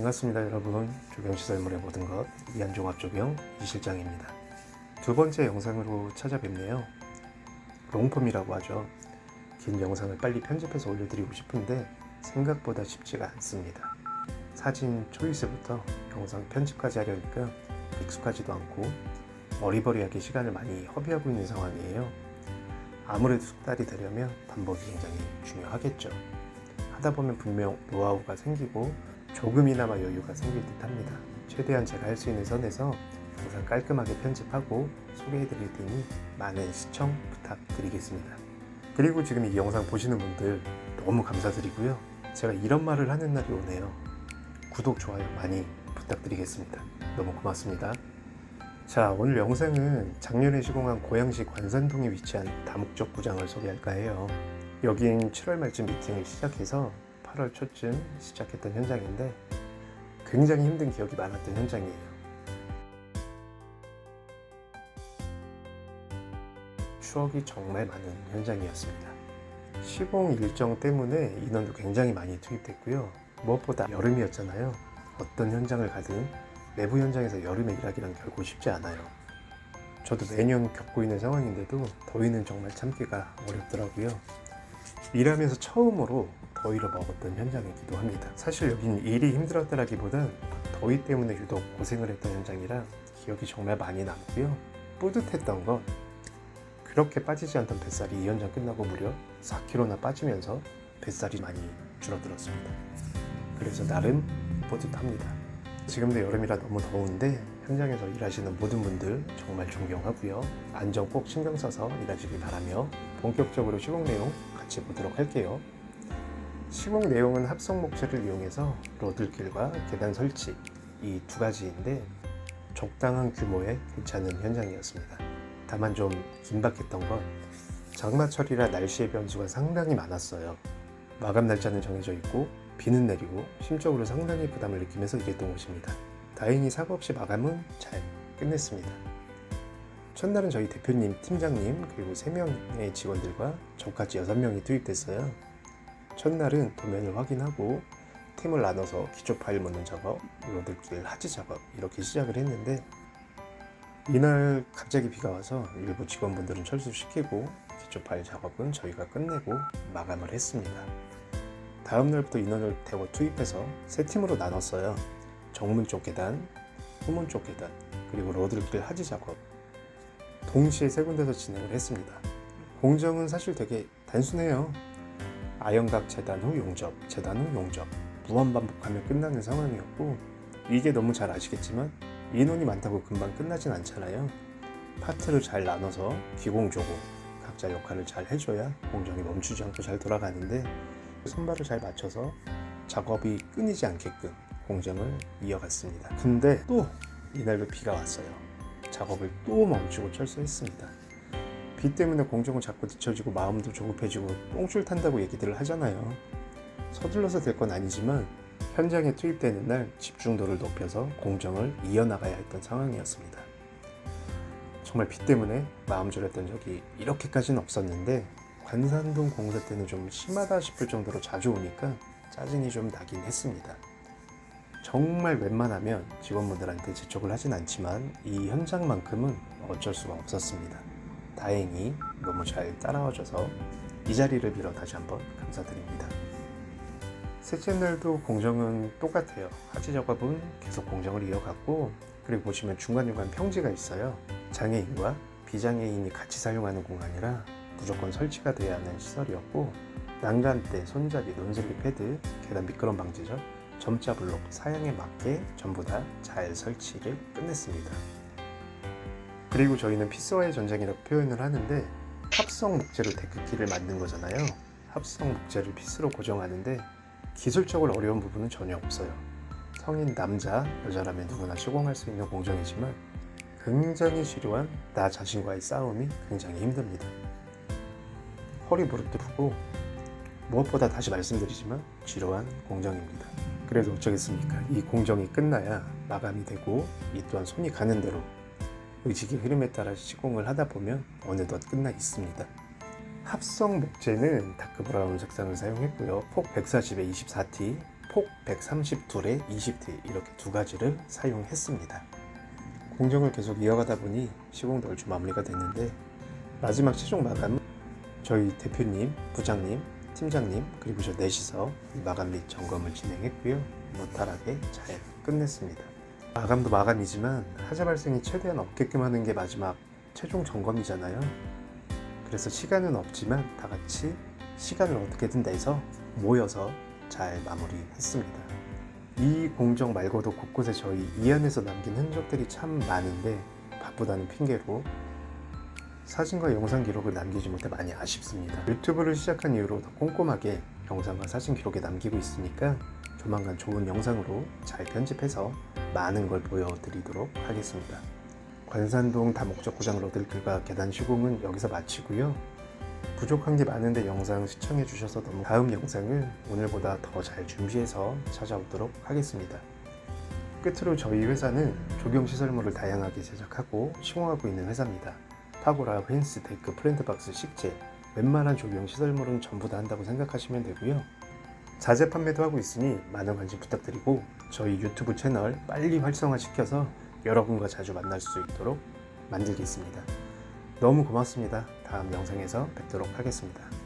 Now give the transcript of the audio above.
반갑습니다 여러분. 조경시설물의 모든 것 이한종합 조경 이실장입니다. 두 번째 영상으로 찾아뵙네요. 롱폼이라고 하죠. 긴 영상을 빨리 편집해서 올려드리고 싶은데 생각보다 쉽지가 않습니다. 사진 초이스부터 영상 편집까지 하려니까 익숙하지도 않고 어리버리하게 시간을 많이 허비하고 있는 상황이에요. 아무래도 숙달이 되려면 반복이 굉장히 중요하겠죠. 하다 보면 분명 노하우가 생기고 조금이나마 여유가 생길 듯 합니다. 최대한 제가 할 수 있는 선에서 영상 깔끔하게 편집하고 소개해드릴 테니 많은 시청 부탁드리겠습니다. 그리고 지금 이 영상 보시는 분들 너무 감사드리고요. 제가 이런 말을 하는 날이 오네요. 구독, 좋아요 많이 부탁드리겠습니다. 너무 고맙습니다. 자, 오늘 영상은 작년에 시공한 고양시 관산동에 위치한 다목적 구장을 소개할까 해요. 여긴 7월 말쯤 미팅을 시작해서 8월 초쯤 시작했던 현장인데 굉장히 힘든 기억이 많았던 현장이에요. 추억이 정말 많은 현장이었습니다. 시공 일정 때문에 인원도 굉장히 많이 투입됐고요. 무엇보다 여름이었잖아요. 어떤 현장을 가든 내부 현장에서 여름에 일하기란 결코 쉽지 않아요. 저도 매년 겪고 있는 상황인데도 더위는 정말 참기가 어렵더라고요. 일하면서 처음으로 더위를 먹었던 현장이기도 합니다. 사실 여긴 일이 힘들었다라기보단 더위 때문에 유독 고생을 했던 현장이라 기억이 정말 많이 남고요. 뿌듯했던 건 그렇게 빠지지 않던 뱃살이 이 현장 끝나고 무려 4kg나 빠지면서 뱃살이 많이 줄어들었습니다. 그래서 나름 뿌듯합니다. 지금도 여름이라 너무 더운데 현장에서 일하시는 모든 분들 정말 존경하고요. 안전 꼭 신경 써서 일하시길 바라며 본격적으로 시공 내용 같이 보도록 할게요. 시공 내용은 합성 목재를 이용해서 로들길과 계단 설치 이 두 가지인데 적당한 규모의 괜찮은 현장이었습니다. 다만 좀 긴박했던 건 장마철이라 날씨의 변수가 상당히 많았어요. 마감 날짜는 정해져 있고 비는 내리고 심적으로 상당히 부담을 느끼면서 일했던 곳입니다. 다행히 사고 없이 마감은 잘 끝냈습니다. 첫날은 저희 대표님, 팀장님 그리고 3명의 직원들과 저까지 6명이 투입됐어요. 첫날은 도면을 확인하고 팀을 나눠서 기초 파일 묻는 작업, 로드길 하지 작업 이렇게 시작을 했는데 이날 갑자기 비가 와서 일부 직원분들은 철수시키고 기초 파일 작업은 저희가 끝내고 마감을 했습니다. 다음 날부터 인원을 대거 투입해서 세 팀으로 나눴어요. 정문 쪽 계단, 후문 쪽 계단, 그리고 로드길 하지 작업 동시에 세 군데서 진행을 했습니다. 공정은 사실 되게 단순해요. 아연각 재단 후 용접, 재단 후 용접 무한 반복하면 끝나는 상황이었고 이게 너무 잘 아시겠지만 인원이 많다고 금방 끝나진 않잖아요. 파트를 잘 나눠서 기공조공 각자 역할을 잘 해줘야 공정이 멈추지 않고 잘 돌아가는데 손발을 잘 맞춰서 작업이 끊이지 않게끔 공정을 이어갔습니다. 근데 또 이날도 비가 왔어요. 작업을 또 멈추고 철수했습니다. 비 때문에 공정은 자꾸 뒤처지고 마음도 조급해지고 똥줄 탄다고 얘기들을 하잖아요. 서둘러서 될 건 아니지만 현장에 투입되는 날 집중도를 높여서 공정을 이어나가야 했던 상황이었습니다. 정말 비 때문에 마음 졸였던 적이 이렇게까지는 없었는데 관산동 공사 때는 좀 심하다 싶을 정도로 자주 오니까 짜증이 좀 나긴 했습니다. 정말 웬만하면 직원분들한테 재촉을 하진 않지만 이 현장만큼은 어쩔 수가 없었습니다. 다행히 너무 잘 따라와줘서 이 자리를 빌어 다시 한번 감사드립니다. 셋째 날도 공정은 똑같아요. 하지 작업은 계속 공정을 이어갔고 그리고 보시면 중간중간 평지가 있어요. 장애인과 비장애인이 같이 사용하는 공간이라 무조건 설치가 돼야 하는 시설이었고 난간대, 손잡이, 논슬립 패드, 계단 미끄럼 방지죠. 점자 블록 사양에 맞게 전부 다 잘 설치를 끝냈습니다. 그리고 저희는 피스와의 전쟁이라고 표현을 하는데 합성 목재로 데크키를 만든 거잖아요. 합성 목재를 피스로 고정하는데 기술적으로 어려운 부분은 전혀 없어요. 성인 남자, 여자라면 누구나 시공할 수 있는 공정이지만 굉장히 지루한 나 자신과의 싸움이 굉장히 힘듭니다. 허리 무릎도 푸고 무엇보다 다시 말씀드리지만 지루한 공정입니다. 그래도 어쩌겠습니까? 이 공정이 끝나야 마감이 되고 이 또한 손이 가는 대로 의식의 흐름에 따라 시공을 하다 보면 어느덧 끝나 있습니다. 합성 목재는 다크 브라운 색상을 사용했고요. 폭 140에 24T, 폭 132에 20티 이렇게 두 가지를 사용했습니다. 공정을 계속 이어가다 보니 시공도 얼추 마무리가 됐는데 마지막 최종 마감은 저희 대표님, 부장님, 팀장님 그리고 저 넷이서 이 마감 및 점검을 진행했고요. 무탈하게 잘 끝냈습니다. 마감도 마감이지만 하자 발생이 최대한 없게끔 하는 게 마지막 최종 점검이잖아요. 그래서 시간은 없지만 다 같이 시간을 어떻게든 내서 모여서 잘 마무리했습니다. 이 공정 말고도 곳곳에 저희 이안에서 남긴 흔적들이 참 많은데 바쁘다는 핑계로 사진과 영상 기록을 남기지 못해 많이 아쉽습니다. 유튜브를 시작한 이후로 더 꼼꼼하게 영상과 사진 기록에 남기고 있으니까 조만간 좋은 영상으로 잘 편집해서 많은 걸 보여드리도록 하겠습니다. 관산동 다목적 구장 로들길과 계단 시공은 여기서 마치고요. 부족한 게 많은데 영상 시청해 주셔서 너무 다음 영상을 오늘보다 더 잘 준비해서 찾아오도록 하겠습니다. 끝으로 저희 회사는 조경 시설물을 다양하게 제작하고 시공하고 있는 회사입니다. 파고라, 펜스, 데크, 프렌트박스, 식재 웬만한 조경 시설물은 전부 다 한다고 생각하시면 되고요. 자재 판매도 하고 있으니 많은 관심 부탁드리고 저희 유튜브 채널 빨리 활성화시켜서 여러분과 자주 만날 수 있도록 만들겠습니다. 너무 고맙습니다. 다음 영상에서 뵙도록 하겠습니다.